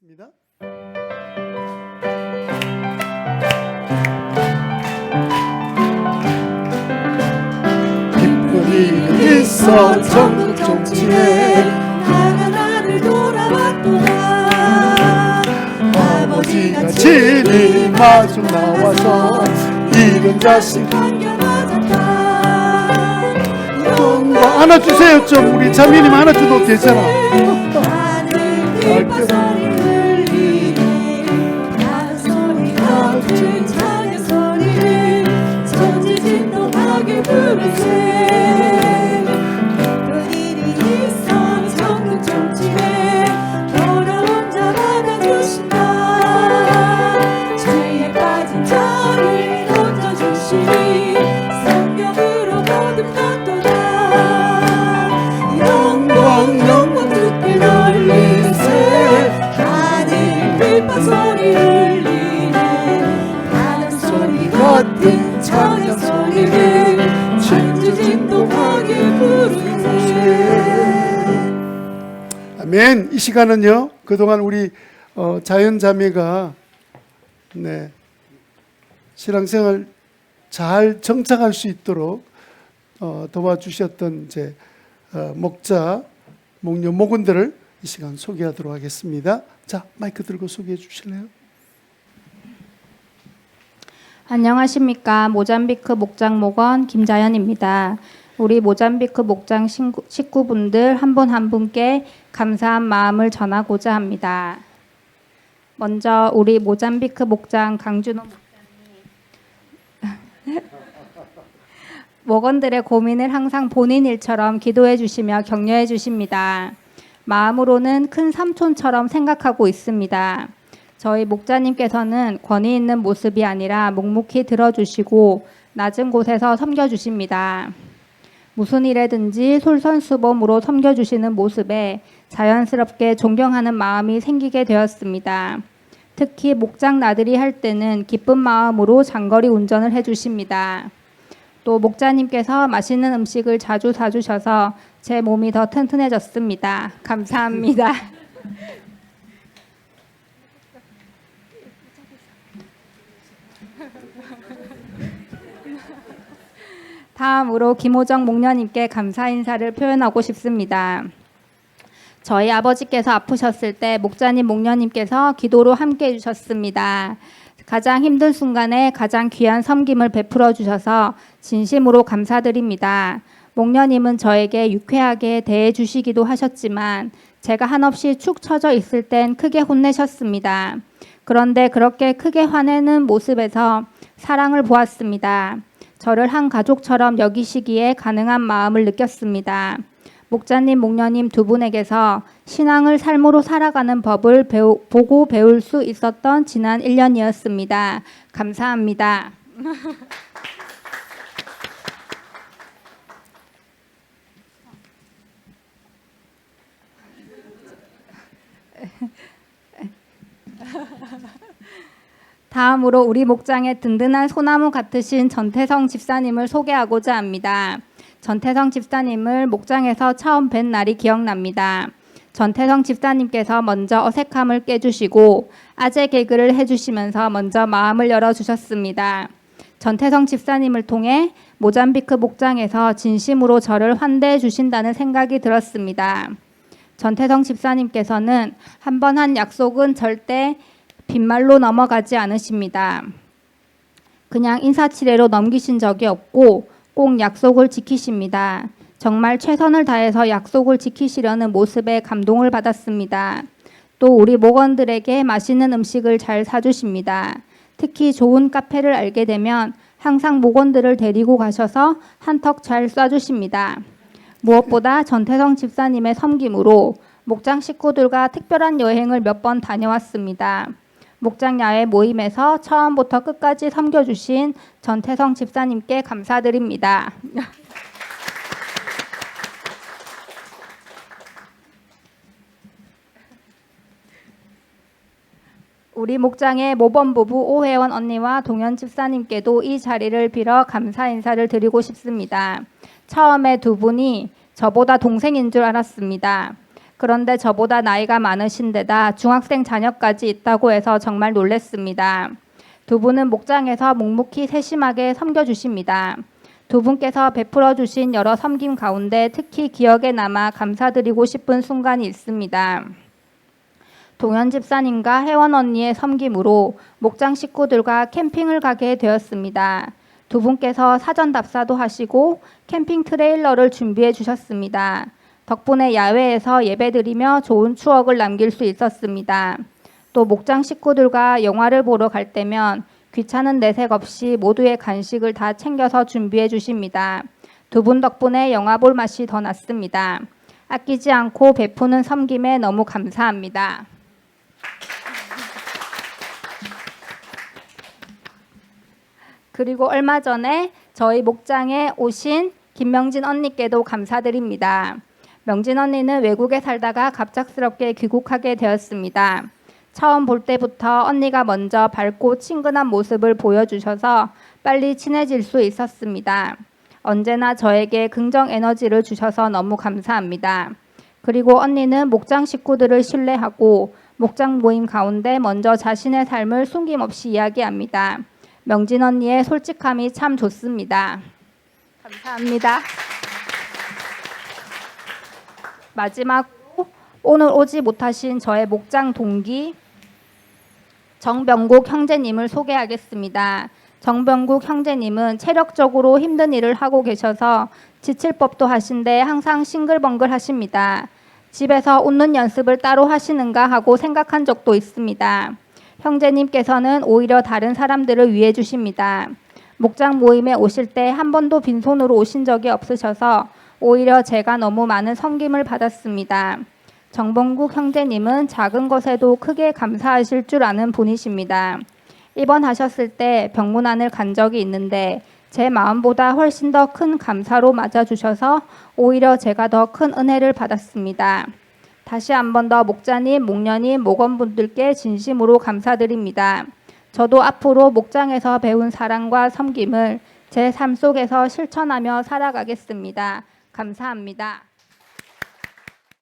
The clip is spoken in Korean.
하겠습니다. 기쁜 일이 있어 전국 정치에 나가 나를 돌아봤구나. 아버지가 친히 마중 나와서 이른 자식 반겨맞았다. 영광 안아주세요. 좀 우리 자매님 안아줘도 되잖아 아멘. 이 시간은요. 그동안 우리 어, 자연 자매가 네. 신앙생활 잘 정착할 수 있도록 어, 도와주셨던 이제 어, 목자 목녀 목원들을 이 시간 소개하도록 하겠습니다. 자, 마이크 들고 소개해 주실래요? 안녕하십니까. 모잠비크 목장 목원 김자연입니다. 우리 모잠비크 목장 식구분들 한분한 분께 감사한 마음을 전하고자 합니다. 먼저 우리 모잠비크 목장 강준호 목사님. 목원들의 고민을 항상 본인 일처럼 기도해 주시며 격려해 주십니다. 마음으로는 큰 삼촌처럼 생각하고 있습니다. 저희 목자님께서는 권위 있는 모습이 아니라 묵묵히 들어주시고 낮은 곳에서 섬겨주십니다. 무슨 일에든지 솔선수범으로 섬겨주시는 모습에 자연스럽게 존경하는 마음이 생기게 되었습니다. 특히 목장 나들이 할 때는 기쁜 마음으로 장거리 운전을 해주십니다. 또 목자님께서 맛있는 음식을 자주 사주셔서 제 몸이 더 튼튼해졌습니다. 감사합니다. 다음으로 김호정 목녀님께 감사 인사를 표현하고 싶습니다. 저희 아버지께서 아프셨을 때 목자님 목녀님께서 기도로 함께 해주셨습니다. 가장 힘든 순간에 가장 귀한 섬김을 베풀어 주셔서 진심으로 감사드립니다. 목녀님은 저에게 유쾌하게 대해 주시기도 하셨지만 제가 한없이 축 처져 있을 땐 크게 혼내셨습니다. 그런데 그렇게 크게 화내는 모습에서 사랑을 보았습니다. 저를 한 가족처럼 여기시기에 가능한 마음을 느꼈습니다. 목자님, 목녀님 두 분에게서 신앙을 삶으로 살아가는 법을 배우, 보고 배울 수 있었던 지난 1년이었습니다. 감사합니다. 다음으로 우리 목장의 든든한 소나무 같으신 전태성 집사님을 소개하고자 합니다. 전태성 집사님을 목장에서 처음 뵌 날이 기억납니다. 전태성 집사님께서 먼저 어색함을 깨주시고 아재 개그를 해주시면서 먼저 마음을 열어주셨습니다. 전태성 집사님을 통해 모잠비크 목장에서 진심으로 저를 환대해 주신다는 생각이 들었습니다. 전태성 집사님께서는 한 번한 약속은 절대 빈말로 넘어가지 않으십니다. 그냥 인사치레로 넘기신 적이 없고 꼭 약속을 지키십니다. 정말 최선을 다해서 약속을 지키시려는 모습에 감동을 받았습니다. 또 우리 목원들에게 맛있는 음식을 잘 사주십니다. 특히 좋은 카페를 알게 되면 항상 목원들을 데리고 가셔서 한턱 잘 쏴주십니다. 무엇보다 전태성 집사님의 섬김으로 목장 식구들과 특별한 여행을 몇 번 다녀왔습니다. 목장 야외 모임에서 처음부터 끝까지 섬겨주신 전태성 집사님께 감사드립니다. 우리 목장의 모범 부부 오혜원 언니와 동현 집사님께도 이 자리를 빌어 감사 인사를 드리고 싶습니다. 처음에 두 분이 저보다 동생인 줄 알았습니다. 그런데 저보다 나이가 많으신 데다 중학생 자녀까지 있다고 해서 정말 놀랬습니다. 두 분은 목장에서 묵묵히 세심하게 섬겨주십니다. 두 분께서 베풀어 주신 여러 섬김 가운데 특히 기억에 남아 감사드리고 싶은 순간이 있습니다. 동현 집사님과 혜원 언니의 섬김으로 목장 식구들과 캠핑을 가게 되었습니다. 두 분께서 사전 답사도 하시고 캠핑 트레일러를 준비해 주셨습니다. 덕분에 야외에서 예배드리며 좋은 추억을 남길 수 있었습니다. 또 목장 식구들과 영화를 보러 갈 때면 귀찮은 내색 없이 모두의 간식을 다 챙겨서 준비해 주십니다. 두 분 덕분에 영화 볼 맛이 더 났습니다. 아끼지 않고 베푸는 섬김에 너무 감사합니다. 그리고 얼마 전에 저희 목장에 오신 김명진 언니께도 감사드립니다. 명진 언니는 외국에 살다가 갑작스럽게 귀국하게 되었습니다. 처음 볼 때부터 언니가 먼저 밝고 친근한 모습을 보여주셔서 빨리 친해질 수 있었습니다. 언제나 저에게 긍정 에너지를 주셔서 너무 감사합니다. 그리고 언니는 목장 식구들을 신뢰하고 목장 모임 가운데 먼저 자신의 삶을 숨김없이 이야기합니다. 명진 언니의 솔직함이 참 좋습니다. 감사합니다. 마지막으로 오늘 오지 못하신 저의 목장 동기 정병국 형제님을 소개하겠습니다. 정병국 형제님은 체력적으로 힘든 일을 하고 계셔서 지칠 법도 하신데 항상 싱글벙글 하십니다. 집에서 웃는 연습을 따로 하시는가 하고 생각한 적도 있습니다. 형제님께서는 오히려 다른 사람들을 위해 주십니다. 목장 모임에 오실 때 한 번도 빈손으로 오신 적이 없으셔서 오히려 제가 너무 많은 섬김을 받았습니다. 정봉국 형제님은 작은 것에도 크게 감사하실 줄 아는 분이십니다. 입원하셨을 때 병문안을 간 적이 있는데 제 마음보다 훨씬 더 큰 감사로 맞아주셔서 오히려 제가 더 큰 은혜를 받았습니다. 다시 한 번 더 목자님, 목련님, 목원분들께 진심으로 감사드립니다. 저도 앞으로 목장에서 배운 사랑과 섬김을 제 삶 속에서 실천하며 살아가겠습니다. 감사합니다.